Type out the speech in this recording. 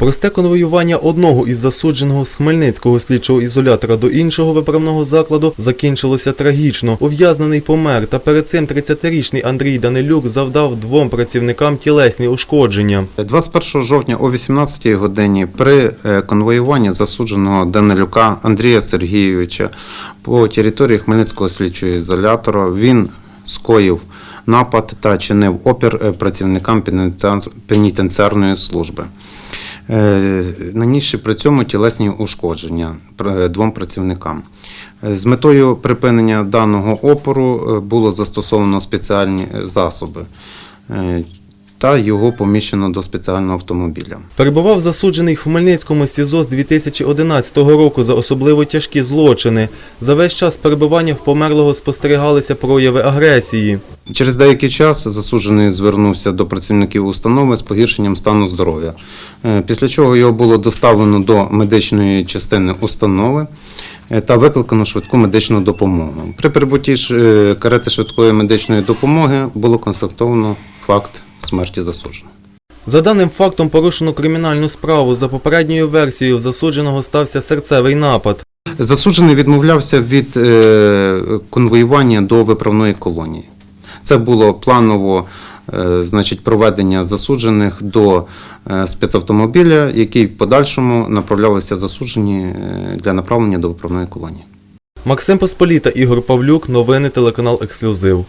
Просте конвоювання одного із засудженого з Хмельницького слідчого ізолятора до іншого виправного закладу закінчилося трагічно. Ув'язнений помер, та перед цим 30-річний Андрій Данилюк завдав двом працівникам тілесні ушкодження. 21 жовтня о 18 годині при е, конвоюванні засудженого Данилюка Андрія Сергійовича по території Хмельницького слідчого ізолятора він скоїв напад та чинив опір е, працівникам пенітенціарної служби. Е, Нанісши при цьому тілесні ушкодження двом працівникам. Е, З метою припинення даного опору е, було застосовано спеціальні е, засоби е, та його поміщено до спеціального автомобіля. Перебував засуджений в Хмельницькому СІЗО з 2011 року за особливо тяжкі злочини. За весь час перебування в померлого спостерігалися прояви агресії. Через деякий час засуджений звернувся до працівників установи з погіршенням стану здоров'я, Е, після чого його було доставлено до медичної частини установи е, та викликано швидку медичну допомогу. При прибутті е, карети швидкої медичної допомоги було констатовано факт смерті засудженого. За даним фактом порушено кримінальну справу. За попередньою версією в засудженого стався серцевий напад. Засуджений відмовлявся від е, конвоювання до виправної колонії. Це було планово е, значить, проведення засуджених до е, спецавтомобіля, який в подальшому направлялися засуджені е, для направлення до виправної колонії. Максим Посполіта, Ігор Павлюк, новини телеканал Ексклюзив.